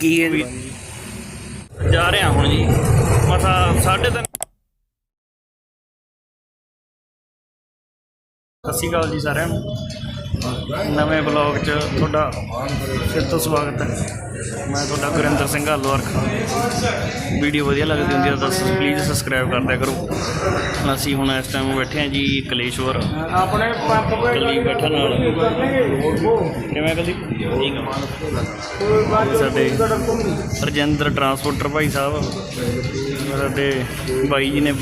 ਕੀ ਹੈ ਜੀ? ਜਾ ਰਿਹਾ ਹੁਣ ਜੀ। ਮਸਾ ਸਾਢੇ ਤਿੰਨ ਸਤਿ ਸ਼੍ਰੀ ਅਕਾਲ ਜੀ ਸਾਰਿਆਂ ਨੂੰ। ਨਵੇਂ ਬਲੌਗ 'ਚ ਤੁਹਾਡਾ ਫਿਰ ਤੋਂ ਸਵਾਗਤ ਹੈ। ਮੈਂ ਤੁਹਾਡਾ ਗੁਰਿੰਦਰ ਸਿੰਘ ਹਾਲੋਰਖ ਵੀਡੀਓ ਵਧੀਆ ਲੱਗਦੀ ਹੁੰਦੀ ਹੈ ਤਾਂ ਪਲੀਜ਼ ਸਬਸਕ੍ਰਾਈਬ ਕਰ ਦਿਆ ਕਰੋ। ਅਸੀਂ ਹੁਣ ਇਸ ਟਾਈਮ ਬੈਠੇ ਹਾਂ ਜੀ ਕਲੇਸ਼ਵਰ। ਆਪਣੇ ਪੰਪ ਕੋਲ ਬੈਠਾ ਨਾਲ। ਕਿਵੇਂ ਕੱਲੀ ਠੀਕ ਆ ਸਾਡੇ ਰਜਿੰਦਰ ਟਰਾਂਸਪੋਰਟਰ ਭਾਈ ਸਾਹਿਬ। ਸਾਡੇ ਬਾਈ ਜੀ ਨੇ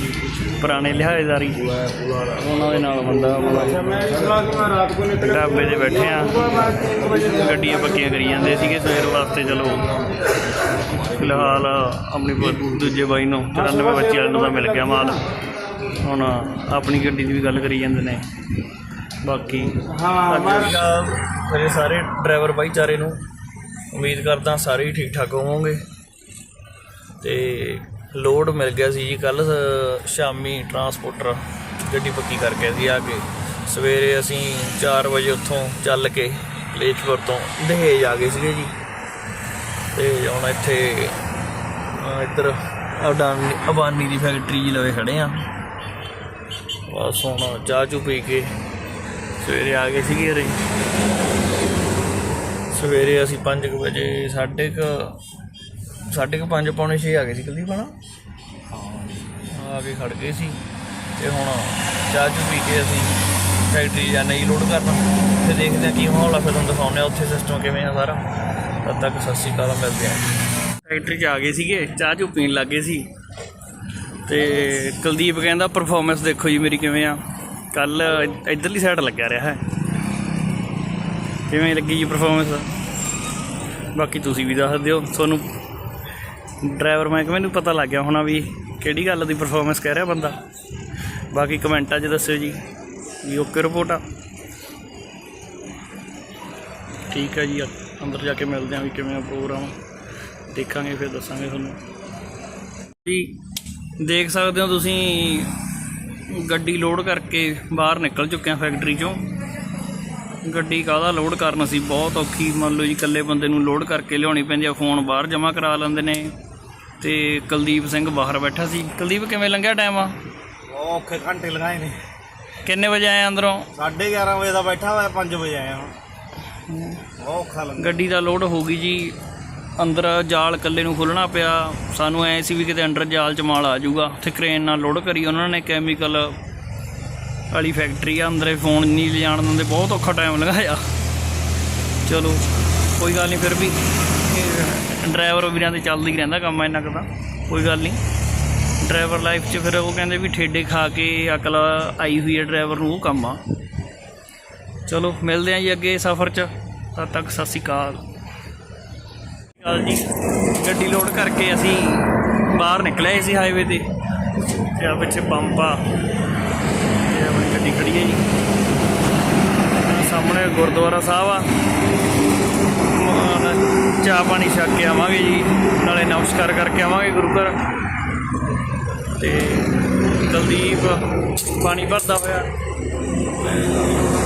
ਪੁਰਾਣੇ ਲਿਹਾਜ਼ਦਾਰੀ। ਉਹਨਾਂ ਦੇ ਨਾਲ ਬੰਦਾ ਢਾਬੇ ਤੇ ਬੈਠੇ ਆ। ਗੱਡੀਆਂ ਪੱਕੀਆਂ ਕਰੀ ਜਾਂਦੇ ਸੀਗੇ ਸਵੇਰ ਵਾਸਤੇ ਚਲੋ। ਫਿਲਹਾਲ ਆਪਣੀ ਦੂਜੇ ਬਾਈ ਨੂੰ 94 ਬੱਚੇ ਵਾਲੇ ਦਾ ਮਿਲ ਗਿਆ ਮਾਲ। ਹੁਣ ਆਪਣੀ ਗੱਡੀ ਦੀ ਵੀ ਗੱਲ ਕਰੀ ਜਾਂਦੇ ਨੇ। ਬਾਕੀ ਹਾਂ ਮੇਰੇ ਸਾਰੇ ਡਰਾਈਵਰ ਭਾਈਚਾਰੇ ਨੂੰ ਉਮੀਦ ਕਰਦਾ ਸਾਰੇ ਹੀ ਠੀਕ ਠਾਕ ਹੋਵੋਗੇ। ਤੇ ਲੋਡ ਮਿਲ ਗਿਆ ਸੀ ਜੀ ਕੱਲ ਸ਼ਾਮੀ ਟਰਾਂਸਪੋਰਟਰ ਗੱਡੀ ਪੱਕੀ ਕਰਕੇ ਸੀ ਆ ਕੇ। ਸਵੇਰੇ ਅਸੀਂ 4 ਵਜੇ ਉੱਥੋਂ ਚੱਲ ਕੇ ਕਲੇਸ਼ਪੁਰ ਤੋਂ ਦਹੇਜ ਆ ਗਏ ਸੀਗੇ ਜੀ। ਤੇ ਹੁਣ ਇੱਥੇ ਇੱਧਰ ਅਡਾਨੀ, ਅਬਾਨੀ ਦੀ ਫੈਕਟਰੀ ਜੀ ਲਵੇ ਖੜੇ ਆ। ਬਸ ਹੁਣ ਚਾਹ ਚੂ ਪੀ ਕੇ ਸਵੇਰੇ ਆ ਗਏ ਸੀਗੇ ਉਰੇ ਸਵੇਰੇ ਅਸੀਂ 5 ਵਜੇ, ਸਾਢੇ ਕੁ ਸਾਢੇ ਕੁ ਪੰਜ ਪੌਣੇ 6 ਆ ਗਏ ਸੀ ਕਦੀ ਬਣਾ ਆ ਕੇ ਖੜ ਗਏ ਸੀ ਤੇ ਹੁਣ ਚਾਹ ਚੂ ਪੀ ਕੇ ਅਸੀਂ ਫੈਕਟਰੀ ਜਾਣਾ ਜੀ ਲੋਡ ਕਰਨ ਤੇ ਦੇਖਦੇ ਹਾਂ ਕੀ ਮਾਹੌਲ ਆ ਫਿਰ ਤੁਹਾਨੂੰ ਦਿਖਾਉਂਦੇ ਆ ਉੱਥੇ ਸਿਸਟਮ ਕਿਵੇਂ ਆ ਸਾਰਾ। ਤਦ ਤੱਕ ਸਤਿ ਸ਼੍ਰੀ ਅਕਾਲ ਮਿਲਦੇ ਆ ਫੈਕਟਰੀ 'ਚ ਆ ਗਏ ਸੀਗੇ ਚਾਹ ਚੂ ਪੀਣ ਲੱਗੇ ਸੀ। ਤੇ ਕੁਲਦੀਪ ਕਹਿੰਦਾ ਪਰਫਾਰਮੈਂਸ ਦੇਖੋ ਜੀ ਮੇਰੀ ਕਿਵੇਂ ਆ। ਕੱਲ ਇਧਰਲੀ ਸਾਈਡ ਲੱਗਿਆ ਰਿਹਾ ਹੈ। ਕਿਵੇਂ ਲੱਗੀ ਜੀ ਪਰਫਾਰਮੈਂਸ ਬਾਕੀ ਤੁਸੀਂ ਵੀ ਦੱਸ ਦਿਓ। ਤੁਹਾਨੂੰ ਡਰਾਈਵਰ ਮਹਿਕਮੇ ਨੂੰ ਪਤਾ ਲੱਗ ਗਿਆ ਹੋਣਾ ਵੀ ਕਿਹੜੀ ਗੱਲ ਦੀ ਪਰਫਾਰਮੈਂਸ ਕਹਿ ਰਿਹਾ ਬੰਦਾ। ਬਾਕੀ ਕਮੈਂਟਾਂ 'ਚ ਦੱਸਿਓ ਜੀ, ਵੀ ਓਕੇ ਰਿਪੋਰਟ ਆ। ਠੀਕ ਹੈ ਜੀ, ਅੰਦਰ ਜਾ ਕੇ ਮਿਲਦੇ ਹਾਂ ਵੀ ਕਿਵੇਂ ਆ ਪ੍ਰੋਗਰਾਮ ਦੇਖਾਂਗੇ, ਫਿਰ ਦੱਸਾਂਗੇ ਤੁਹਾਨੂੰ। ਜੀ, ਦੇਖ ਸਕਦੇ ਹੋ ਤੁਸੀਂ, ਗੱਡੀ ਲੋਡ ਕਰਕੇ ਬਾਹਰ ਨਿਕਲ ਚੁੱਕੇ ਆ ਫੈਕਟਰੀ ਚੋਂ। ਗੱਡੀ ਕਾਹਦਾ ਲੋਡ ਕਰਨ? ਸੀ ਬਹੁਤ ਔਖੀ, ਮੰਨ ਲਓ ਜੀ, ਇਕੱਲੇ ਬੰਦੇ ਨੂੰ ਲੋਡ ਕਰਕੇ ਲਿਆਉਣੀ ਪੈਂਦੀ ਆ ਫੋਨ ਬਾਹਰ ਜਮ੍ਹਾਂ ਕਰਾ ਲੈਂਦੇ ਨੇ। ਤੇ ਕੁਲਦੀਪ ਸਿੰਘ ਬਾਹਰ ਬੈਠਾ ਸੀ। ਕੁਲਦੀਪ ਕਿਵੇਂ ਲੰਘਿਆ ਟਾਈਮ ਆ? ਔਖੇ ਘੰਟੇ ਲਗਾਏ ਨੇ। ਕਿੰਨੇ ਵਜੇ ਆਏ ਅੰਦਰੋਂ? 11:30 ਵਜੇ ਦਾ ਬੈਠਾ ਹੋਇਆ 5 ਵਜੇ ਆਇਆ ਹੁਣ ਬਹੁਤ ਔਖਾ ਲੰਗਾ ਗੱਡੀ ਦਾ ਲੋਡ ਹੋ ਗਈ ਜੀ। ਅੰਦਰ ਜਾਲ ਇਕੱਲੇ ਨੂੰ ਖੋਲਣਾ ਪਿਆ। ਸਾਨੂੰ ਐ ਸੀ ਵੀ ਕਿਤੇ ਅੰਡਰ ਜਾਲ ਚ ਮਾਲ ਆ ਜਾਊਗਾ। ਉੱਥੇ ਕ੍ਰੇਨ ਨਾਲ ਲੋਡ ਕਰੀ। ਉਹਨਾਂ ਨੇ ਕੈਮੀਕਲ ਵਾਲੀ ਫੈਕਟਰੀ ਆ। ਅੰਦਰੇ ਫੋਨ ਨਹੀਂ ਲਿਜਾਣ ਦਿੰਦੇ। ਬਹੁਤ ਔਖਾ ਟਾਈਮ ਲਗਾਇਆ ਚਲੋ ਕੋਈ ਗੱਲ ਨਹੀਂ ਫਿਰ ਵੀ। ਡਰਾਈਵਰ ਵੀਰਾਂ ਦੇ ਚੱਲਦਾ ਹੀ ਰਹਿੰਦਾ ਕੰਮ ਇੰਨਾ ਕੁ ਤਾਂ, ਕੋਈ ਗੱਲ ਨਹੀਂ। ਡਰਾਈਵਰ ਲਾਈਫ 'ਚ ਫਿਰ ਉਹ ਕਹਿੰਦੇ ਵੀ ਠੇਡੇ ਖਾ ਕੇ ਅਕਲ ਆਈ ਹੋਈ ਹੈ ਡਰਾਈਵਰ ਨੂੰ, ਉਹ ਕੰਮ ਆ। ਚਲੋ, ਮਿਲਦੇ ਆਂ ਜੀ ਅੱਗੇ ਸਫ਼ਰ 'ਚ। ਤਦ ਤੱਕ ਸਤਿ ਸ਼੍ਰੀ ਅਕਾਲ। ਗੱਲ ਜੀ। ਗੱਡੀ ਲੋਡ ਕਰਕੇ ਅਸੀਂ ਬਾਹਰ ਨਿਕਲੇ ਸੀ ਹਾਈਵੇ ਤੇ। ਤੇ ਆ ਪਿੱਛੇ ਪੰਪ ਆ। ਤੇ ਆਪਣੀ ਗੱਡੀ ਖੜੀ ਹੈ ਜੀ। ਸਾਹਮਣੇ ਗੁਰਦੁਆਰਾ ਸਾਹਿਬ ਆ। ਚਾਹ ਪਾਣੀ ਛਕ ਕੇ ਆਵਾਂਗੇ ਜੀ। ਨਾਲੇ ਨਮਸਕਾਰ ਕਰਕੇ ਆਵਾਂਗੇ ਗੁਰੂ ਘਰ। ਤੇ ਕੁਲਦੀਪ ਪਾਣੀ ਭਰਦਾ ਹੋਇਆ।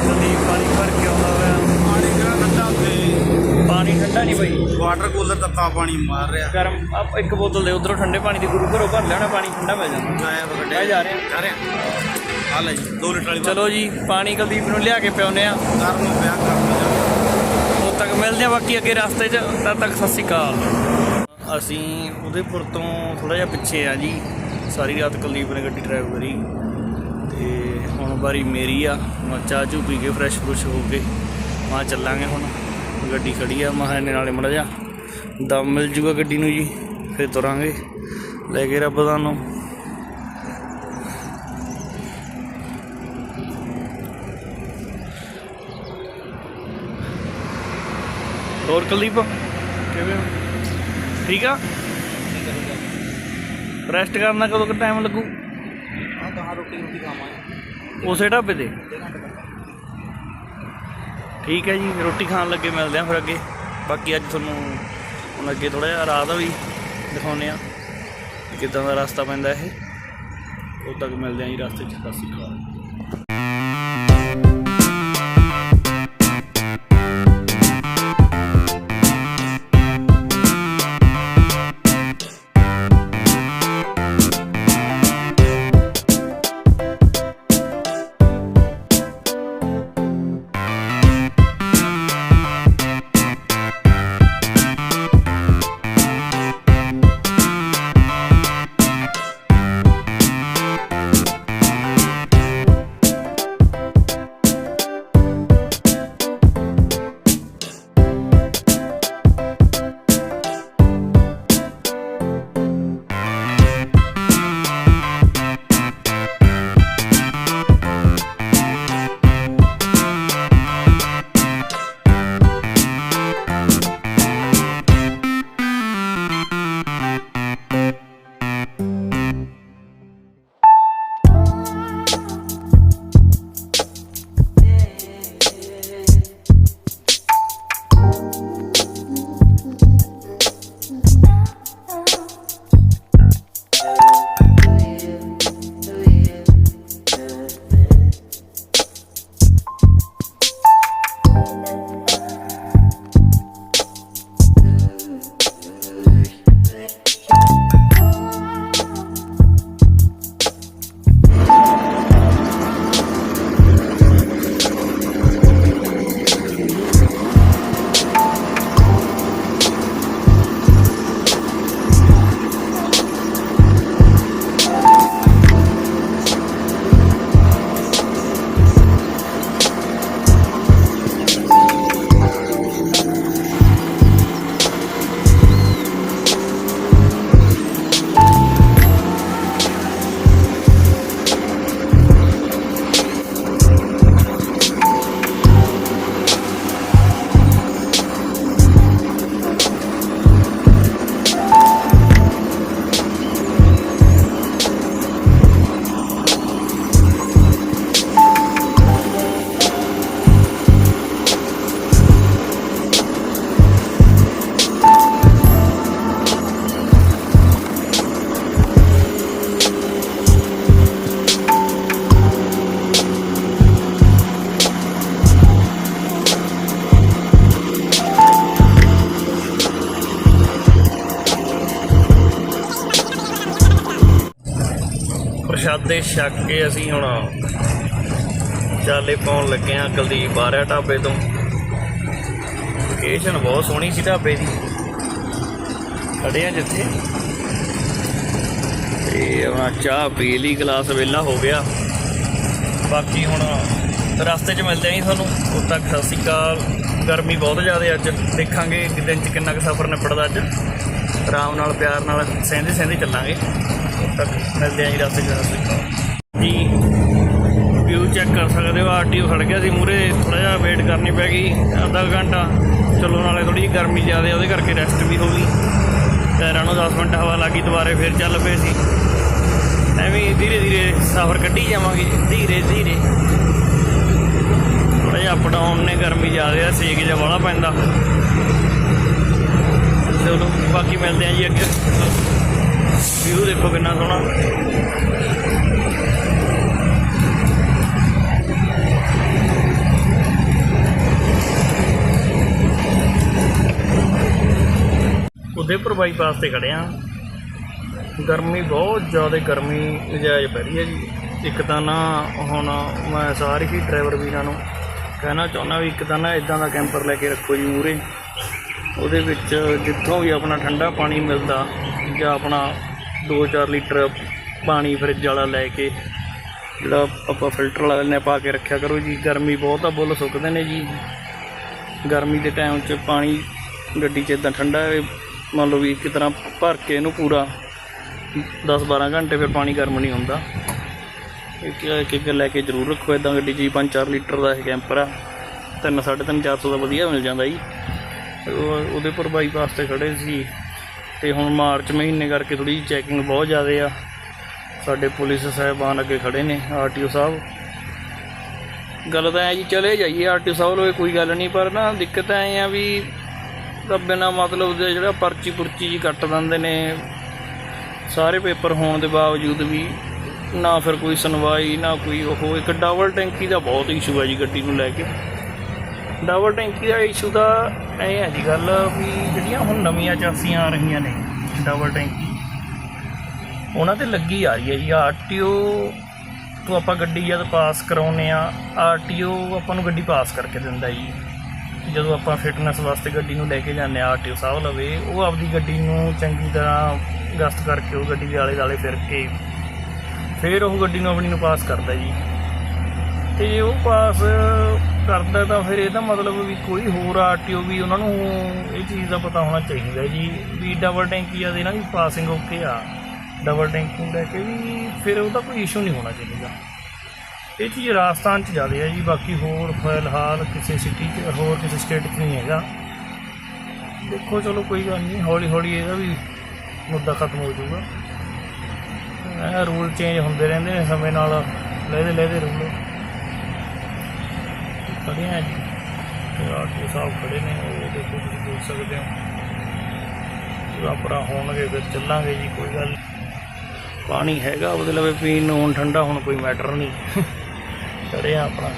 ਕੁਲਦੀਪ ਪਾਣੀ ਭਰ ਕੇ ਆਉਂਦਾ ਹੋਇਆ। ਪਾਣੀ ਕਿਹੜਾ ਠੰਡਾ ਤੇ ਪਾਣੀ ਠੰਡਾ ਨਹੀਂ ਬਈ। ਵਾਟਰ ਕੂਲਰ ਤੱਤਾ ਪਾਣੀ ਮਾਰ ਰਿਹਾ। ਗਰਮ ਆਪ ਇੱਕ ਬੋਤਲ ਦੇ ਉਧਰੋਂ ਠੰਡੇ ਪਾਣੀ ਦੀ ਗੁਰੂ ਘਰੋਂ ਭਰ ਲੈਣਾ ਪਾਣੀ ਠੰਡਾ ਮਿਲ ਜਾਂਦਾ। ਆਇਆ ਮੈਂ ਜਾ ਰਿਹਾ। ਜਾ ਰਿਹਾ। ਆ ਲੈ ਜੀ 2 ਲੀਟਰ ਵਾਲੀ ਚਲੋ ਜੀ ਪਾਣੀ ਕੁਲਦੀਪ ਨੂੰ ਲਿਆ ਕੇ ਪਿਉਨੇ ਆ ਕਰ ਨੂੰ ਪਿਆ ਕਰ ਤਦ ਤੱਕ ਮਿਲਦੇ ਆ ਬਾਕੀ ਅੱਗੇ ਰਸਤੇ 'ਚ, ਤਦ ਤੱਕ ਸਤਿ ਸ਼੍ਰੀ ਅਕਾਲ। ਅਸੀਂ ਉਦੇਪੁਰ ਤੋਂ ਥੋੜਾ ਜਿਹਾ ਪਿੱਛੇ ਆ ਜੀ, ਸਾਰੀ ਰਾਤ ਕੁਲਦੀਪ ਨੇ ਗੱਡੀ ਡਰਾਈਵ ਕਰੀ। ਤੇ ਹੁਣ ਵਾਰੀ ਮੇਰੀ ਆ, ਮੈਂ ਚਾਹ ਚੂ ਪੀ ਕੇ ਫਰੈਸ਼ ਫਰੁਸ਼ ਹੋ ਕੇ, ਮਾਂ ਚੱਲਾਂਗੇ ਹੁਣ। ਗੱਡੀ ਖੜੀ ਆ, ਮੈਂ ਇਹਨੇ ਨਾਲੇ ਮੜ ਜਾ ਦਮ ਮਿਲ ਜੂਗਾ ਗੱਡੀ ਨੂੰ ਜੀ, ਫਿਰ ਤੁਰਾਂਗੇ। ਲੈ ਕੇ ਰੱਬ ਤੁਹਾਨੂੰ ਹੋਰ ਕੁਲਦੀਪ? ਕਿਵੇਂ ਠੀਕ ਆ? ਰੈਸਟ ਕਰਨਾ ਕਦੋਂ ਕੁ ਟਾਈਮ ਲੱਗੂ? ਆ ਕਹਾਂ ਰੋਟੀ ਰੋਟੀ ਖਾਵਾਂਗੇ। ਉਸੇ ਢਾਬੇ ਤੇ? ਠੀਕ ਹੈ ਜੀ ਰੋਟੀ ਖਾਣ ਲੱਗੇ ਮਿਲਦੇ ਆ ਫਿਰ ਅੱਗੇ। ਬਾਕੀ ਅੱਜ ਤੁਹਾਨੂੰ ਹੁਣ ਅੱਗੇ ਥੋੜਾ ਜਿਹਾ ਰਾਹ ਦਾ ਵੀ ਦਿਖਾਉਂਦੇ ਆ ਕਿਦਾਂ ਦਾ ਰਸਤਾ ਪੈਂਦਾ ਇਹ। ਉਦੋਂ ਤੱਕ ਮਿਲਦੇ ਆ ਜੀ ਰਸਤੇ 'ਚ। ਸਤਿ ਸ਼੍ਰੀ ਅਕਾਲ। ਪ੍ਰਸ਼ਾਦੇ ਛਕ ਕੇ ਅਸੀਂ ਹੁਣ ਚਾਲੇ ਪਾਉਣ ਲੱਗੇ ਆ ਕੁਲਦੀਪ ਬਾਰਿਆ ਢਾਬੇ ਤੋਂ। ਲੋਕੇਸ਼ਨ ਬਹੁਤ ਸੋਹਣੀ ਸੀ ਢਾਬੇ ਦੀ। ਖੜੇ ਆ ਜਿੱਥੇ। ਤੇ ਆਪਣਾ ਚਾਹ ਪੀ ਲਈ, ਗਲਾਸ ਵੇਲਾ ਹੋ ਗਿਆ। ਬਾਕੀ ਹੁਣ ਰਸਤੇ 'ਚ ਮਿਲਦੇ ਆਂ ਜੀ ਤੁਹਾਨੂੰ। ਉਦੋਂ ਤੱਕ ਸਤਿ ਸ਼੍ਰੀ ਅਕਾਲ। ਗਰਮੀ ਬਹੁਤ ਜ਼ਿਆਦਾ ਅੱਜ। ਦੇਖਾਂਗੇ ਦਿਨ 'ਚ ਕਿੰਨਾ ਕੁ ਸਫ਼ਰ ਨਿਪਟਦਾ ਅੱਜ। ਆਰਾਮ ਨਾਲ, ਪਿਆਰ ਨਾਲ ਸਹਿੰਦੇ ਸਹਿੰਦੇ ਚੱਲਾਂਗੇ। ਤੱਕ ਮਿਲਦੇ ਆਂ ਜੀ ਰਸਤੇ 'ਚ ਜੀ ਵਿਊ ਚੈੱਕ ਕਰ ਸਕਦੇ ਹੋ ਆਰਟੀਓ ਖੜ ਗਿਆ ਸੀ ਮੂਰੇ ਥੋੜਾ ਜਿਹਾ ਵੇਟ ਕਰਨੀ ਪੈ ਗਈ, ਅੱਧਾ ਕੁ ਘੰਟਾ। ਚਲੋ ਨਾਲੇ ਥੋੜੀ ਜਿਹੀ ਗਰਮੀ ਜ਼ਿਆਦਾ, ਉਹਦੇ ਕਰਕੇ ਰੈਸਟ ਵੀ ਹੋ ਗਈ। ਟਾਇਰਾਂ ਨੂੰ 10 ਮਿੰਟ ਹਵਾ ਲੱਗੀ, ਦੁਬਾਰੇ ਫਿਰ ਚੱਲ ਪਏ ਸੀ। ਐਵੇਂ ਧੀਰੇ ਧੀਰੇ ਸਫ਼ਰ ਕੱਢੀ ਜਾਵਾਂਗੇ, ਧੀਰੇ ਧੀਰੇ। ਥੋੜਾ ਜਿਹਾ ਅਪ ਡਾਊਨ ਨੇ, ਗਰਮੀ ਜ਼ਿਆਦਾ ਆ ਸੇਕ ਜਿਹਾ ਵਾਲਾ ਪੈਂਦਾ। ਚਲੋ, ਬਾਕੀ ਮਿਲਦੇ ਆ ਜੀ ਅੱਗੇ। ਵਿਊ ਦੇਖੋ ਕਿੰਨਾ ਸੋਹਣਾ। ਉਦੇਪੁਰ ਬਾਈਪਾਸ ਤੇ ਖੜੇ ਆ। ਗਰਮੀ ਬਹੁਤ ਜ਼ਿਆਦਾ ਗਰਮੀ ਨਜਾਇਜ਼ ਪੈ ਰਹੀ ਹੈ ਜੀ। ਇੱਕ ਤਾਂ ਨਾ ਹੁਣ ਮੈਂ ਸਾਰੇ ਹੀ ਡਰਾਈਵਰ ਵੀਰਾਂ ਨੂੰ ਕਹਿਣਾ ਚਾਹੁੰਦਾ ਵੀ ਇੱਕ ਤਾਂ ਨਾ ਇਦਾਂ ਦਾ ਕੈਂਪਰ ਲੈ ਕੇ ਰੱਖੋ ਜੀ ਮੂਰੇ ਉਹਦੇ ਵਿੱਚ ਜਿੱਥੋਂ ਵੀ ਆਪਣਾ ਠੰਡਾ ਪਾਣੀ ਮਿਲਦਾ ਜਾਂ ਆਪਣਾ 2-4 ਲੀਟਰ ਪਾਣੀ ਫਰਿੱਜ ਵਾਲਾ ਲੈ ਕੇ ਜਿਹੜਾ ਆਪਾਂ ਫਿਲਟਰ ਵਾਲਾ ਨੇ ਪਾ ਕੇ ਰੱਖਿਆ ਕਰੋ ਜੀ। ਗਰਮੀ ਬਹੁਤ ਆ, ਬੁੱਲ ਸੁੱਕਦੇ ਨੇ ਜੀ। ਗਰਮੀ ਦੇ ਟਾਈਮ 'ਚ ਪਾਣੀ ਗੱਡੀ 'ਚ ਇਦਾਂ ਠੰਡਾ ਮੰਨ ਲਓ ਵੀ ਇੱਕ ਤਰ੍ਹਾਂ ਭਰ ਕੇ ਇਹਨੂੰ ਪੂਰਾ 10-12 ਘੰਟੇ ਫਿਰ ਪਾਣੀ ਗਰਮ ਨਹੀਂ ਹੁੰਦਾ। ਇੱਕ ਇੱਕ ਇੱਕ ਲੈ ਕੇ ਜ਼ਰੂਰ ਰੱਖੋ ਇਦਾਂ ਗੱਡੀ 'ਚ ਜੀ 5-4 ਲੀਟਰ ਦਾ ਇਹ ਕੈਂਪਰ ਆ। ਤਿੰਨ, ਸਾਢੇ ਤਿੰਨ 400 ਦਾ ਵਧੀਆ ਮਿਲ ਜਾਂਦਾ ਜੀ। ਉਹਦੇ ਭਰਪਾਈ ਵਾਸਤੇ ਤੇ ਖੜੇ ਸੀ। ਤੇ ਹੁਣ ਮਾਰਚ ਮਹੀਨੇ ਕਰਕੇ ਥੋੜੀ ਜਿਹੀ ਚੈਕਿੰਗ ਬਹੁਤ ਜ਼ਿਆਦਾ ਆ। ਸਾਡੇ ਪੁਲਿਸ ਸਾਹਿਬਾਨ ਅੱਗੇ ਖੜੇ ਨੇ ਆਰਟੀਓ ਸਾਹਿਬ। ਗੱਲ ਤਾਂ ਐ ਜੀ, ਚਲੇ ਜਾਈਏ ਆਰਟੀਓ ਸਾਹਿਬ ਲੋਏ ਕੋਈ ਗੱਲ ਨਹੀਂ, ਪਰ ਨਾ ਦਿੱਕਤ ਐ ਆ ਵੀ ਤਾਂ ਬਿਨਾਂ ਮਤਲਬ ਦੇ ਜਿਹੜਾ ਪਰਚੀ ਪੁਰਚੀ ਜੀ ਕੱਟ ਦਿੰਦੇ ਨੇ। ਸਾਰੇ ਪੇਪਰ ਹੋਣ ਦੇ ਬਾਵਜੂਦ ਵੀ ਨਾ ਫਿਰ ਕੋਈ ਸੁਣਵਾਈ, ਨਾ ਕੋਈ ਉਹ। ਇੱਕ ਡਬਲ ਟੈਂਕੀ ਦਾ ਬਹੁਤ ਇਸ਼ੂ ਹੈ ਜੀ ਗੱਡੀ ਨੂੰ ਲੈ ਕੇ। ਡਬਲ ਟੈਂਕੀ ਦਾ ਇਸ਼ੂ ਦਾ ਇਹ ਹੈ ਜੀ ਗੱਲ ਵੀ ਜਿਹੜੀਆਂ ਹੁਣ ਨਵੀਆਂ ਚਾਸੀਆਂ ਆ ਰਹੀਆਂ ਨੇ ਡਬਲ ਟੈਂਕੀ, ਉਹਨਾਂ ਤੇ ਲੱਗੀ ਆ ਰਹੀ ਹੈ ਜੀ ਆਰਟੀਓ ਤੋਂ ਆਪਾਂ ਗੱਡੀ ਜਦ ਪਾਸ ਕਰਾਉਨੇ ਆ ਆਰਟੀਓ ਆਪਾਂ ਨੂੰ ਗੱਡੀ ਪਾਸ ਕਰਕੇ ਦਿੰਦਾ ਜੀ। ਜਦੋਂ ਆਪਾਂ ਫਿਟਨੈਸ ਵਾਸਤੇ ਗੱਡੀ ਨੂੰ ਲੈ ਕੇ ਜਾਂਦੇ ਆ ਆਰਟੀਓ ਸਾਹਿਬ ਲਵੇ, ਉਹ ਆਪਦੀ ਗੱਡੀ ਨੂੰ ਚੰਗੀ ਤਰ੍ਹਾਂ ਗਸਤ ਕਰਕੇ ਉਹ ਗੱਡੀ ਦੇ ਆਲੇ ਦੁਆਲੇ ਫਿਰ ਕੇ ਫਿਰ ਉਹ ਗੱਡੀ ਨੂੰ ਆਪਣੀ ਨੂੰ ਪਾਸ ਕਰਦਾ ਜੀ। ਤੇ ਉਹ ਪਾਸ ਕਰਦਾ ਤਾਂ ਫਿਰ ਇਹਦਾ ਮਤਲਬ ਵੀ ਕੋਈ ਹੋਰ ਆਰਟੀਓ ਵੀ ਉਹਨਾਂ ਨੂੰ ਇਹ ਚੀਜ਼ ਦਾ ਪਤਾ ਹੋਣਾ ਚਾਹੀਦਾ ਜੀ। ਵੀ ਡਬਲ ਟੈਂਕੀ ਆ ਦੇ ਨਾ ਵੀ ਪਾਸਿੰਗ ਓਕੇ ਆ। ਡਬਲ ਟੈਂਕੀ ਨੂੰ ਲੈ ਕੇ ਵੀ ਫਿਰ ਉਹਦਾ ਕੋਈ ਇਸ਼ੂ ਨਹੀਂ ਹੋਣਾ ਚਾਹੀਦਾ। ਇਹ ਚੀਜ਼ ਰਾਜਸਥਾਨ ਚ ਜ਼ਿਆਦਾ ਹੈ ਜੀ। ਬਾਕੀ ਹੋਰ ਫਿਲਹਾਲ ਕਿਸੇ ਸਿਟੀ 'ਚ, ਹੋਰ ਕਿਸੇ ਸਟੇਟ 'ਚ ਨਹੀਂ ਹੈਗਾ। ਦੇਖੋ, ਚਲੋ ਕੋਈ ਗੱਲ ਨਹੀਂ। ਹੌਲੀ ਹੌਲੀ ਇਹਦਾ ਵੀ ਮੁੱਦਾ ਖਤਮ ਹੋ ਜਾਊਗਾ। ਰੂਲ ਚੇਂਜ ਹੁੰਦੇ ਰਹਿੰਦੇ ਨੇ ਸਮੇਂ ਨਾਲ। ਲੈਦੇ ਲੈਦੇ ਰੂਲ। ਖੜੇ ਆ ਜੀ। ਤੇ ਆਰਟੀਓ ਸਾਹਿਬ ਖੜੇ ਨੇ, ਉਹ ਦੇਖੋ ਤੁਸੀਂ ਦੇਖ ਸਕਦੇ ਹੋ। ਪੂਰਾ ਹੋਣਗੇ, ਫਿਰ ਚੱਲਾਂਗੇ ਜੀ, ਕੋਈ ਗੱਲ ਨੀ। ਪਾਣੀ ਹੈਗਾ ਉਹਦੇ ਲਵੇ ਪੀਣ ਨੂੰ ਹੁਣ ਠੰਡਾ, ਹੁਣ ਕੋਈ ਮੈਟਰ ਨਹੀਂ। ਖੜੇ ਆਪਣਾ।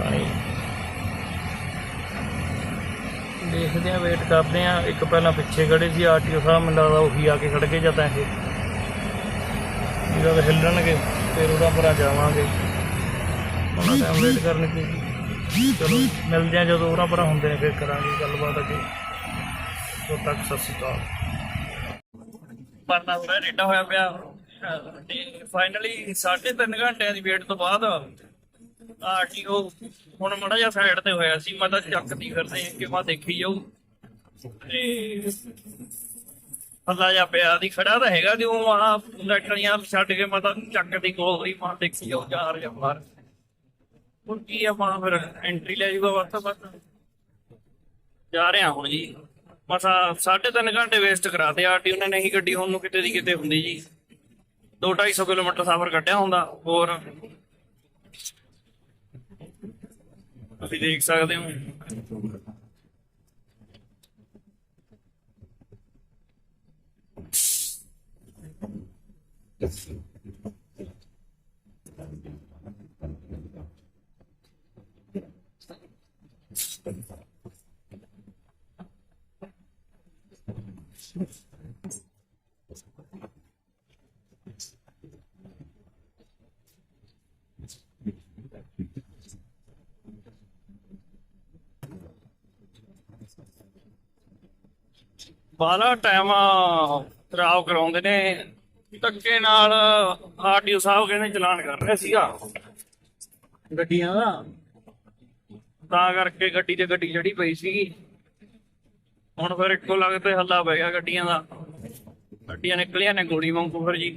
ਪਾਣੀ। ਦੇਖਦੇ ਆ ਵੇਟ ਕਰਦੇ ਆ ਇੱਕ ਪਹਿਲਾਂ ਪਿੱਛੇ ਖੜੇ ਸੀ, ਆਰਟੀਓ ਸਾਹਿਬ, ਮੈਨੂੰ ਲੱਗਦਾ ਉਹੀ ਆ ਕੇ ਖੜ ਕੇ ਜਾਂ ਤਾਂ ਇਹ। ਜਦੋਂ ਹਿੱਲਣਗੇ, ਫਿਰ ਉਹਦਾ ਪਰਾਂ ਜਾਵਾਂਗੇ। ਉਹਨਾਂ ਟਾਈਮ ਵੇਟ ਕਰਨ ਕੀ? ਚਲੋ ਮਿਲਦੇ ਆ ਜਦੋਂ ਉਹਨਾਂ ਪਰਾਂ ਹੁੰਦੇ ਨੇ ਫਿਰ ਕਰਾਂਗੇ ਗੱਲਬਾਤ ਅੱਗੇ। ਉਦੋਂ ਤੱਕ ਸਤਿ ਸ਼੍ਰੀ ਅਕਾਲ। ਪਰਨਾ ਥੋੜਾ ਹੋਇਆ ਪਿਆ। ਤੇ ਫਾਈਨਲੀ 3.5 ਘੰਟਿਆਂ ਦੀ ਵੇਟ ਤੋਂ ਬਾਅਦ ਆਰਟੀਓ ਹੁਣ ਮੜਾ ਜਿਹਾ ਸਾਈਡ ਤੇ ਹੋਇਆ ਸੀ। ਮੈਂ ਤਾਂ ਚੱਕਦੀ ਫਿਰਦੇ ਕਿ ਮੈਂ ਦੇਖੀ ਜਾਊ। ਤੇ ਅੱਲਾ ਜਾ ਪਿਆ ਦੀ ਖੜਾ ਤਾਂ ਹੈਗਾ ਉਹ ਆ ਲੈਟਰੀਆਂ ਛੱਡ ਕੇ ਮੈਂ ਤਾਂ ਚੱਕਦੀ ਕੋਲ ਹੋਈ ਮੈਂ ਦੇਖੀ ਜਾਊ ਜਾ ਰਿਹਾ ਬਾਹਰ। ਹੁਣ ਕੀ ਆਪਾਂ ਫਿਰ ਐਂਟਰੀ ਲੈ ਜੂਗਾ ਬਸ ਬਸ। ਜਾ ਰਿਹਾ ਹੁਣ ਜੀ। ਮਸਾ 3.5 ਘੰਟੇ ਵੇਸਟ ਕਰਾਤੇ ਆਰਟੀ, ਉਹਨੇ ਨਹੀਂ ਗੱਡੀ ਹੁਣ ਨੂੰ ਕਿਤੇ ਦੀ ਕਿਤੇ ਹੁੰਦੀ ਜੀ। 2-250 ਕਿਲੋਮੀਟਰ ਸਫ਼ਰ ਕੱਢਿਆ ਹੁੰਦਾ, ਹੋਰ। ਅਸੀਂ ਦੇਖ ਸਕਦੇ ਹੋ। Yes. ਬਾਲਾ ਟਾਈਮ ਖਰਾਬ ਕਰਾਉਂਦੇ ਨੇ। ਧੱਕੇ ਨਾਲ ਆਰਡੀਓ ਸਾਹਿਬ ਕਹਿੰਦੇ ਚਲਾਨ ਕਰ ਰਿਹਾ ਸੀਗਾ। ਗੱਡੀਆਂ ਦਾ। ਤਾਂ ਕਰਕੇ ਗੱਡੀ ਤੇ ਗੱਡੀ ਚੜੀ ਪਈ ਸੀਗੀ। ਹੁਣ ਫਿਰ ਇੱਕੋ ਲੱਗਦੇ ਹੱਲਾ ਪੈ ਗਿਆ ਗੱਡੀਆਂ ਦਾ। ਗੱਡੀਆਂ ਨਿਕਲੀਆਂ ਨੇ ਗੋਲੀ ਵਾਂਗੂ ਫਿਰ ਜੀ।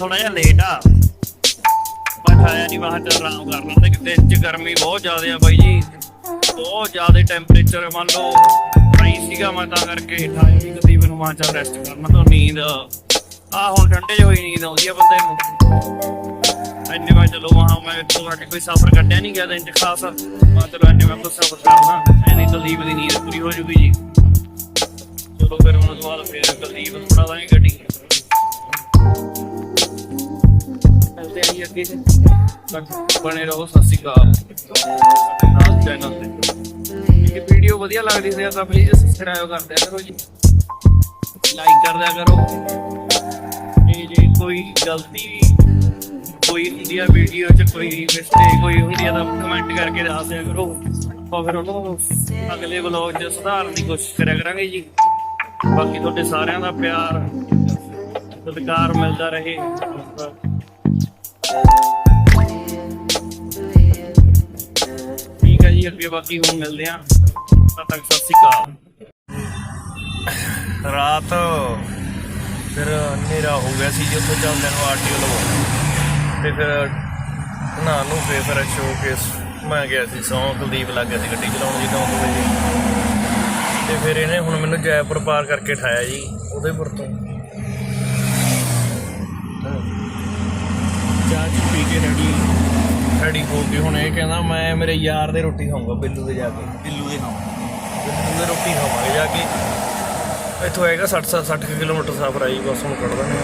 ਥੋੜਾ ਜਿਹਾ ਲੇਟ ਆ। ਬਟ ਨਹੀਂ ਬਾਹਰ ਤੇ ਆਰਾਮ ਕਰ ਲੈਂਦੇ ਕਿ ਦਿਨ ਚ ਗਰਮੀ ਬਹੁਤ ਜ਼ਿਆਦਾ ਆ ਬਾਈ ਜੀ। ਬਹੁਤ ਜ਼ਿਆਦਾ ਟੈਂਪਰੇਚਰ ਮੰਨ ਲਓ ਹਾਈ ਸੀਗਾ, ਮੈਂ ਤਾਂ ਕਰਕੇ ਠਾਇਆ ਨਹੀਂ ਕੁਲਦੀਪ ਮਾਂ ਚਾ ਰੈਸਟ ਕਰਨਾ ਤਾਂ ਨੀਂਦ ਆ। ਹੁਣ ਠੰਡੇ ਜਿਹੀ ਹੋਈ, ਨੀਂਦ ਆਉਂਦੀ ਆ ਬੰਦੇ ਨੂੰ। ਇੰਨੇ ਵਾਰ ਚਲੋ ਵਹਾਂ ਮੈਂ ਤੋਂ ਆ ਕੇ ਕੋਈ ਸਫ਼ਰ ਕੱਢਿਆ ਨਹੀਂ ਗਿਆ ਦਿਨ ਚ ਖਾਸ। ਮੈਂ ਚਲੋ ਐਨੇ ਵਾਰ ਤੋਂ ਸਫ਼ਰ ਕਰਨਾ ਐਨੀ ਕੁਲਦੀਪ ਦੀ ਨੀਂਦ ਪੂਰੀ ਹੋ ਜੂਗੀ ਜੀ। ਚਲੋ ਫਿਰ ਹੁਣ ਤੋਂ ਬਾਅਦ ਫਿਰ ਕੁਲਦੀਪ ਨੂੰ ਫੜਾ ਮਿਲਦੇ ਆਂ ਜੀ ਅੱਗੇ ਤੇ। ਬਣੇ ਰਹੋ, ਸਤਿ ਸ਼੍ਰੀ ਅਕਾਲ। ਸਾਡੇ ਨਾਲ ਚੈਨਲ ਤੇ। ਇਹ ਵੀਡੀਓ ਵਧੀਆ ਲੱਗਦੀ ਸੀ, ਤਾਂ ਪਲੀਜ਼ ਸਬਸਕ੍ਰਾਈਬ ਕਰ ਦਿਆ ਕਰੋ ਜੀ। ਲਾਈਕ ਕਰ ਦਿਆ ਕਰੋ। ਇਹ ਜੇ ਕੋਈ ਗਲਤੀ, ਕੋਈ ਹੁੰਦੀ ਆ ਵੀਡੀਓ 'ਚ, ਕੋਈ ਮਿਸਟੇਕ ਕੋਈ ਹੁੰਦੀ ਆ ਤਾਂ ਕਮੈਂਟ ਕਰਕੇ ਦੱਸ ਦਿਆ ਕਰੋ। ਤਾਂ ਫਿਰ ਉਹਨੂੰ ਅਗਲੇ ਵਲੌਗ 'ਚ ਸੁਧਾਰਨ ਦੀ ਕੋਸ਼ਿਸ਼ ਕਰਿਆ ਕਰਾਂਗੇ ਜੀ। ਬਾਕੀ ਤੁਹਾਡੇ ਸਾਰਿਆਂ ਦਾ ਪਿਆਰ, ਸਤਿਕਾਰ ਮਿਲਦਾ ਰਹੇ। ਠੀਕ ਹੈ ਜੀ, ਅੱਗੇ ਬਾਕੀ ਹੁਣ ਮਿਲਦੇ ਆਂ ਤਦ ਤੱਕ ਸਤਿ ਸ਼੍ਰੀ ਅਕਾਲ। ਰਾਤ ਫਿਰ ਹਨੇਰਾ ਹੋ ਗਿਆ ਸੀ ਜੀ, ਉੱਥੋਂ ਨੂੰ ਆਰਟੀਓ ਲਵਾਉਣਾ। ਤੇ ਫਿਰ ਨਾ ਨੂੰ ਫੇਰ ਫਰੈਸ਼ ਹੋ ਕੇ ਮੈਂ ਗਿਆ ਸੀ ਸੌਂ ਕੁਲਦੀਪ ਲੱਗ ਗਿਆ ਸੀ ਗੱਡੀ ਚਲਾਉਣ ਜੀ 9 ਵਜੇ। ਤੇ ਫਿਰ ਇਹਨੇ ਹੁਣ ਮੈਨੂੰ ਜੈਪੁਰ ਪਾਰ ਕਰਕੇ ਠਾਇਆ ਜੀ ਉਦੇਪੁਰ ਤੋਂ। ਚਾਹ ਚ ਪੀ ਕੇ ਰੈਡੀ ਰੈਡੀ ਹੋ ਕੇ ਹੁਣ ਇਹ ਕਹਿੰਦਾ ਮੈਂ ਮੇਰੇ ਯਾਰ ਦੇ ਰੋਟੀ ਖਾਊਂਗਾ ਬਿੱਲੂ ਦੇ ਜਾ ਕੇ। ਬਿੱਲੂ ਦੇ ਨਾਮ ਬਿੱਲੂ ਦੇ ਰੋਟੀ ਖਾਵਾਂਗੇ ਜਾ ਕੇ। ਇੱਥੋਂ ਹੈਗਾ 60 60 ਕਿਲੋਮੀਟਰ ਸਫ਼ਰ ਆਈ ਬਸ ਹੁਣ ਕੱਢ ਦਿੰਦੇ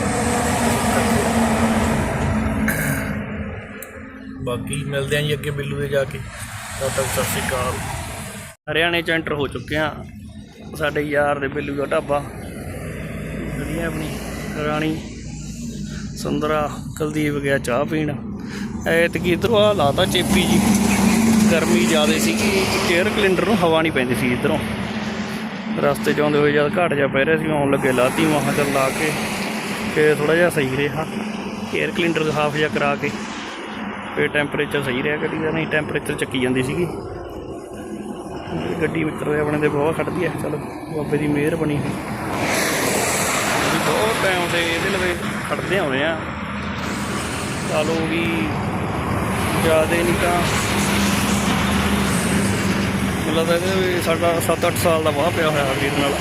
ਬਾਕੀ ਮਿਲਦੇ ਆਂ ਜੀ ਅੱਗੇ ਬਿੱਲੂ ਦੇ ਜਾ ਕੇ। ਤਦ ਤੱਕ ਸਤਿ ਸ਼੍ਰੀ ਅਕਾਲ। ਹਰਿਆਣੇ ਚ ਐਂਟਰ ਹੋ ਚੁੱਕੇ ਆ। ਸਾਡੇ ਯਾਰ ਦੇ ਬਿੱਲੂ ਦਾ ਢਾਬਾ। ਵਧੀਆ ਆਪਣੀ ਰਾਣੀ। ਸੁੰਦਰਾ, ਕੁਲਦੀਪ ਗਿਆ ਚਾਹ ਪੀਣ। ਐਤਕੀ ਇਧਰੋਂ ਆ ਲਾਤਾ ਚੇਪੀ ਜੀ। ਗਰਮੀ ਜ਼ਿਆਦੇ ਸੀਗੀ ਏਅਰ ਕਲਿੰਡਰ ਨੂੰ ਹਵਾ ਨਹੀਂ ਪੈਂਦੀ ਸੀ ਇਧਰੋਂ। ਰਸਤੇ 'ਚ ਆਉਂਦੇ ਹੋਏ ਜਦ ਘਾਟ ਜਾ ਪੈ ਰਿਹਾ ਸੀ ਆਉਣ ਲੱਗੇ ਲਾਤੀ ਮਹਾਂ ਚੱਲ ਲਾ ਕੇ ਫਿਰ ਥੋੜਾ ਜਿਹਾ ਸਹੀ ਰਿਹਾ। ਏਅਰ ਕਲਿੰਡਰ ਹਾਫ ਜਿਹਾ ਕਰਾ ਕੇ। ਫਿਰ ਟੈਂਪਰੇਚਰ ਸਹੀ ਰਿਹਾ ਗੱਡੀ ਦਾ ਨਹੀਂ ਟੈਂਪਰੇਚਰ ਚੱਕੀ ਜਾਂਦੀ ਸੀਗੀ। ਗੱਡੀ ਮਿੱਤਰ ਦੇ ਆਪਣੇ ਤੇ ਬਹੁਤ ਖੜਦੀ ਹੈ ਚਲੋ, ਬਾਬੇ ਦੀ ਮਿਹਰ ਬਣੀ ਹੋਈ। ਬਹੁਤ ਟਾਈਮ ਦੇ ਇਹਦੇ ਲਵੇ। ਖੜਦੇ ਆਉਣੇ ਆ। ਲਾ ਲਓ ਵੀ ਜ਼ਿਆਦੇ ਨਹੀਂ ਤਾਂ ਮੈਨੂੰ ਲੱਗਦਾ ਇਹਦੇ ਵੀ ਸਾਡਾ 7-8 ਸਾਲ ਦਾ ਵਾਹ ਪਿਆ ਹੋਇਆ ਵੀਰ ਨਾਲ।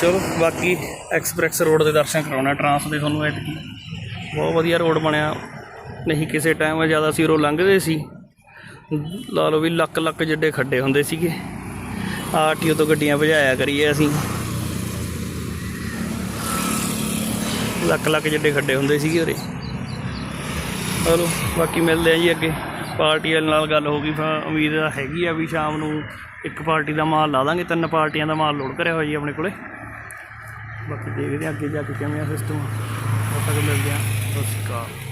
ਚਲੋ, ਬਾਕੀ ਐਕਸਪ੍ਰੈਸ ਰੋਡ ਦੇ ਦਰਸ਼ਨ ਕਰਾਉਣਾ, ਟਰਾਂਸ ਦੇ ਤੁਹਾਨੂੰ ਐਤਕੀ। ਬਹੁਤ ਵਧੀਆ ਰੋਡ ਬਣਿਆ। ਨਹੀਂ ਕਿਸੇ ਟਾਈਮ ਜ਼ਿਆਦਾ ਸੀ, ਉਰੋਂ ਲੰਘਦੇ ਸੀ। ਲਾ ਲਓ ਵੀ ਲੱਕ ਲੱਕ ਜਿੱਡੇ ਖੱਡੇ ਹੁੰਦੇ ਸੀਗੇ। ਆਰਟੀਓ ਤੋਂ ਗੱਡੀਆਂ ਭਜਾਇਆ ਕਰੀਏ ਅਸੀਂ। ਲੱਖ ਲੱਖ ਜਿੱਡੇ ਖੱਡੇ ਹੁੰਦੇ ਸੀਗੇ ਉਰੇ। ਚਲੋ, ਬਾਕੀ ਮਿਲਦੇ ਆ ਜੀ ਅੱਗੇ। ਪਾਰਟੀ ਵਾਲੇ ਨਾਲ ਗੱਲ ਹੋ ਗਈ ਫਿਰ ਉਮੀਦ ਤਾਂ ਹੈਗੀ ਆ ਵੀ ਸ਼ਾਮ ਨੂੰ ਇੱਕ ਪਾਰਟੀ ਦਾ ਮਾਲ ਲਾ ਦਾਂਗੇ, ਤਿੰਨ ਪਾਰਟੀਆਂ ਦਾ ਮਾਲ ਲੋਡ ਕਰਿਆ ਹੋਇਆ ਜੀ ਆਪਣੇ ਕੋਲੇ। ਬਾਕੀ ਦੇਖਦੇ ਆ ਅੱਗੇ ਜਾ ਕੇ ਕਿਵੇਂ ਆ ਸਿਸਟਮ ਉਦੋਂ ਤੱਕ ਮਿਲਦੇ ਆ। ਸਤਿ ਸ਼੍ਰੀ ਅਕਾਲ।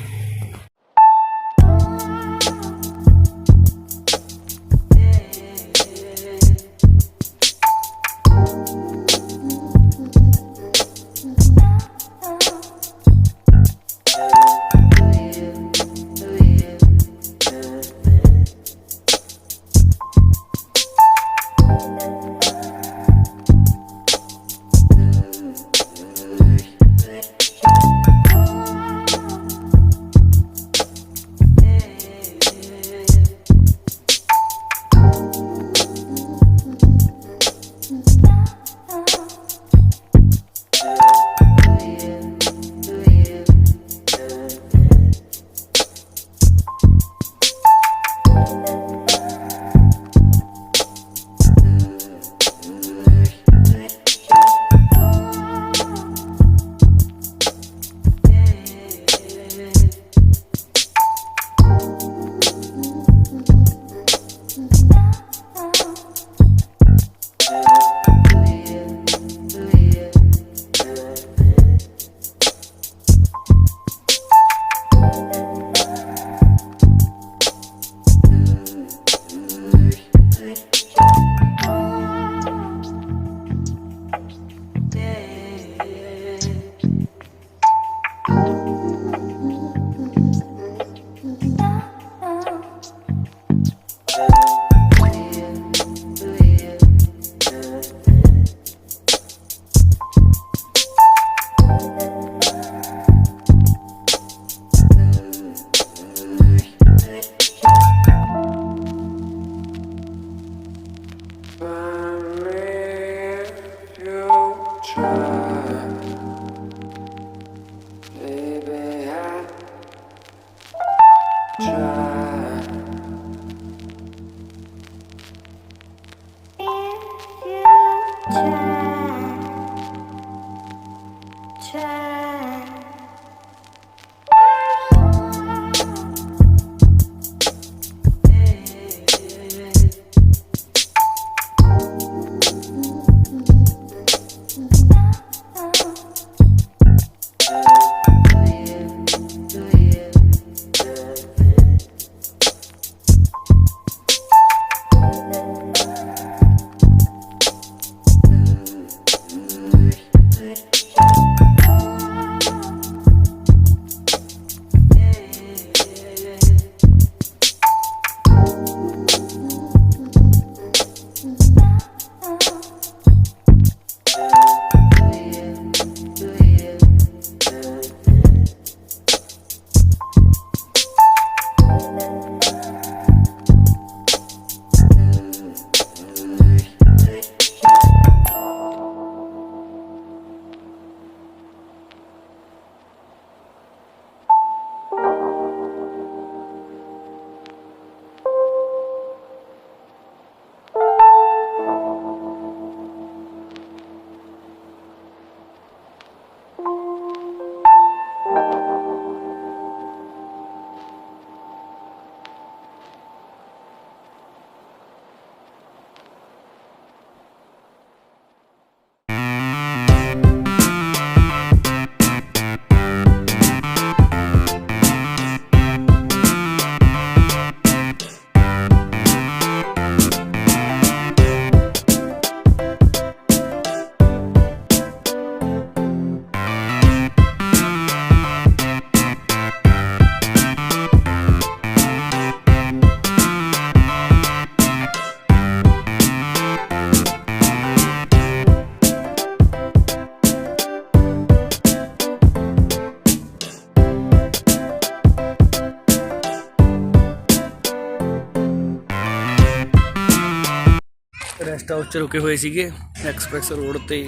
ਰੈਸਟ ਰੁਕੇ ਹੋਏ ਸੀਗੇ। ਐਕਸਪ੍ਰੈਸ ਰੋਡ ਤੇ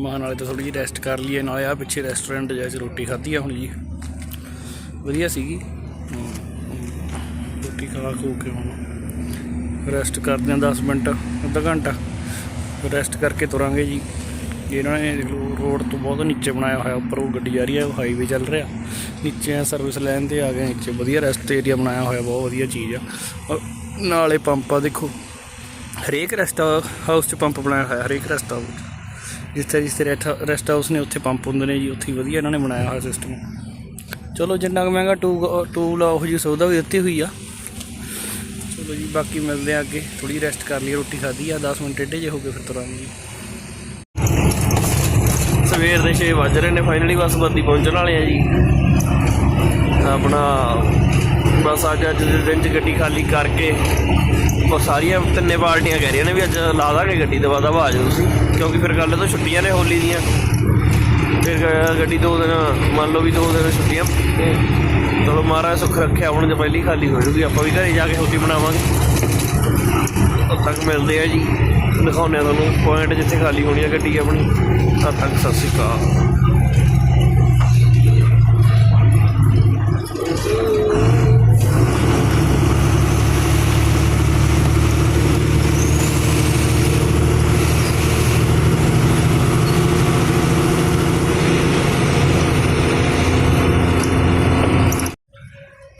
ਮਾਂ ਨਾਲੇ ਤਾਂ ਥੋੜੀ ਜਿਹੀ ਰੈਸਟ ਕਰ ਲਈਏ ਨਾਲੇ ਆ ਪਿੱਛੇ ਰੈਸਟੋਰੈਂਟ ਜਾ ਕੇ ਰੋਟੀ ਖਾਧੀ ਆ ਹੁਣ ਜੀ। ਵਧੀਆ ਸੀਗੀ। ਹਮ, ਰੋਟੀ ਖਾ ਖੂ ਕੇ ਹੁਣ ਰੈਸਟ ਕਰਦੇ ਆ 10 ਮਿੰਟ ਅੱਧਾ ਘੰਟਾ। ਰੈਸਟ ਕਰਕੇ ਤੁਰਾਂਗੇ ਜੀ। ਇਹਨਾਂ ਨੇ ਰੋਡ ਤੋਂ ਬਹੁਤ ਨੀਚੇ ਬਣਾਇਆ ਹੋਇਆ ਉੱਪਰ ਉਹ ਗੱਡੀ ਜਾ ਰਹੀ ਹੈ ਉਹ ਹਾਈਵੇ ਚੱਲ ਰਿਹਾ। ਨੀਚੇ ਆ ਸਰਵਿਸ ਲਾਈਨ ਤੇ ਆ ਗਏ ਨੀਚੇ। ਵਧੀਆ ਰੈਸਟ ਏਰੀਆ ਬਣਾਇਆ ਹੋਇਆ ਬਹੁਤ ਵਧੀਆ ਚੀਜ਼ ਆ। ਔਰ ਨਾਲੇ ਪੰਪ ਆ ਦੇਖੋ ਹਰੇਕ ਰੈਸਟ ਹਾਊਸ 'ਚ ਪੰਪ ਬਣਾਇਆ ਹੋਇਆ, ਹਰੇਕ ਰੈਸਟ ਹਾਊਸ 'ਚ। ਜਿੱਥੇ ਜਿੱਥੇ ਰੈਸਟ- ਰੈਸਟ ਹਾਊਸ ਨੇ, ਉੱਥੇ ਪੰਪ ਹੁੰਦੇ ਨੇ ਜੀ, ਉੱਥੇ ਹੀ ਵਧੀਆ ਇਹਨਾਂ ਨੇ ਬਣਾਇਆ ਹੋਇਆ ਸਿਸਟਮ ਚਲੋ ਜਿੰਨਾ ਕੁ ਮਹਿੰਗਾ ਟੂ ਟੂਲ ਆ, ਉਹ ਜੀ ਸੌਦਾ ਵੀ ਦਿੱਤੀ ਹੋਈ ਆ। ਚਲੋ ਜੀ, ਬਾਕੀ ਮਿਲਦੇ ਆ ਅੱਗੇ। ਥੋੜੀ ਰੈਸਟ ਕਰ ਲਈ ਰੋਟੀ ਖਾਧੀ ਆ 10 ਮਿੰਟ ਟੇਢੇ ਜੇ ਹੋ ਗਏ ਫਿਰ ਤੁਰਾਂਗੇ ਜੀ। ਸਵੇਰ ਦੇ 6 ਵੱਜ ਰਹੇ ਨੇ ਫਾਈਨਲੀ ਬਸ ਬੰਦੀ ਪਹੁੰਚਣ ਵਾਲੇ ਆ ਜੀ। ਆਪਣਾ ਬਸ ਅੱਜ ਅੱਜ ਦੇ ਦਿਨ ਚ ਗੱਡੀ ਖਾਲੀ ਕਰਕੇ ਸਾਰੀਆਂ ਤਿੰਨੇ ਪਾਰਟੀਆਂ ਕਹਿ ਰਹੀਆਂ ਨੇ ਵੀ ਅੱਜ ਲਾ ਦਾਂਗੇ ਗੱਡੀ ਦਵਾ ਦਵਾ ਆ ਜਾਓ ਤੁਸੀਂ, ਕਿਉਂਕਿ ਫਿਰ ਕੱਲ੍ਹ ਤੋਂ ਛੁੱਟੀਆਂ ਨੇ ਹੋਲੀ ਦੀਆਂ। ਫਿਰ ਗੱਡੀ ਦੋ ਦਿਨ, ਮੰਨ ਲਓ ਵੀ ਦੋ ਦਿਨ ਛੁੱਟੀਆਂ, ਤੇ ਚਲੋ ਮਹਾਰਾਜ ਸੁੱਖ ਰੱਖਿਆ, ਹੁਣ ਜੇ ਪਹਿਲੀ ਖਾਲੀ ਹੋ ਜੂਗੀ, ਆਪਾਂ ਵੀ ਘਰੇ ਜਾ ਕੇ ਹੋਲੀ ਬਣਾਵਾਂਗੇ। ਤਦ ਤੱਕ ਮਿਲਦੇ ਆ ਜੀ। ਦਿਖਾਉਂਦੇ ਆ ਤੁਹਾਨੂੰ ਪੁਆਇੰਟ ਜਿੱਥੇ ਖਾਲੀ ਹੋਣੀ ਆ ਗੱਡੀ ਆਪਣੀ। ਤਦ ਤੱਕ ਸਤਿ ਸ਼੍ਰੀ ਅਕਾਲ।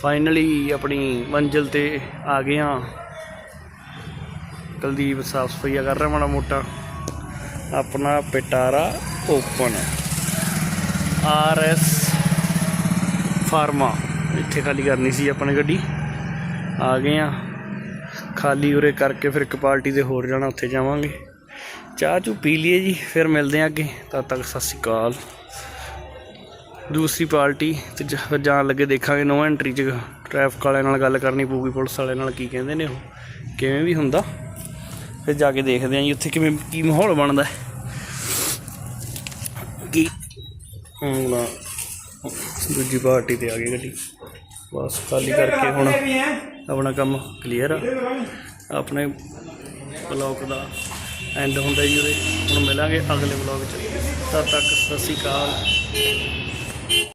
ਫਾਈਨਲੀ ਆਪਣੀ ਮੰਜ਼ਿਲ ਤੇ ਆ ਗਏ ਹਾਂ। ਕੁਲਦੀਪ ਸਾਫ਼ ਸਫਾਈਆ ਕਰ ਰਿਹਾ ਮਾੜਾ ਮੋਟਾ। ਆਪਣਾ ਪਿਟਾਰਾ ਓਪਨ ਆਰ ਐਸ ਫਾਰਮਾ ਇੱਥੇ ਖਾਲੀ ਕਰਨੀ ਸੀ ਆਪਣੀ ਗੱਡੀ। ਆ ਗਏ ਆ ਖਾਲੀ ਉਰੇ ਕਰਕੇ ਫਿਰ ਇੱਕ ਪਾਰਟੀ ਦੇ ਹੋਰ ਜਾਣਾ, ਉੱਥੇ ਜਾਵਾਂਗੇ। ਚਾਹ ਚੂ ਪੀ ਲਈਏ ਜੀ, ਫਿਰ ਮਿਲਦੇ ਆ ਅੱਗੇ। ਤਦ ਤੱਕ ਸਤਿ ਸ਼੍ਰੀ ਅਕਾਲ। ਦੂਸਰੀ ਪਾਰਟੀ ਤੇ ਜ- ਜਾਣ ਲੱਗੇ ਦੇਖਾਂਗੇ ਨੋ ਐਂਟਰੀ 'ਚ ਟ੍ਰੈਫਿਕ ਵਾਲਿਆਂ ਨਾਲ ਗੱਲ ਕਰਨੀ ਪਊਗੀ ਪੁਲਿਸ ਵਾਲਿਆਂ ਨਾਲ ਕੀ ਕਹਿੰਦੇ ਨੇ ਉਹ ਕਿਵੇਂ ਵੀ ਹੁੰਦਾ। ਫਿਰ ਜਾ ਕੇ ਦੇਖਦੇ ਆਂ ਜੀ ਉੱਥੇ ਕਿਵੇਂ ਕੀ ਮਾਹੌਲ ਬਣਦਾ। ਹੈ ਕੀ ਹੁਣ ਦੂਜੀ ਪਾਰਟੀ ਤੇ ਆ ਗਈ ਗੱਡੀ। ਬਸ ਖਾਲੀ ਕਰਕੇ ਹੁਣ ਆਪਣਾ ਕੰਮ ਕਲੀਅਰ ਆ। ਆਪਣੇ ਬਲੌਗ ਦਾ ਐਂਡ ਹੁੰਦਾ ਜੀ ਉਹਦੇ ਹੁਣ ਮਿਲਾਂਗੇ ਅਗਲੇ ਬਲੌਗ 'ਚ। ਤਦ ਤੱਕ ਸਤਿ ਸ਼੍ਰੀ ਅਕਾਲ।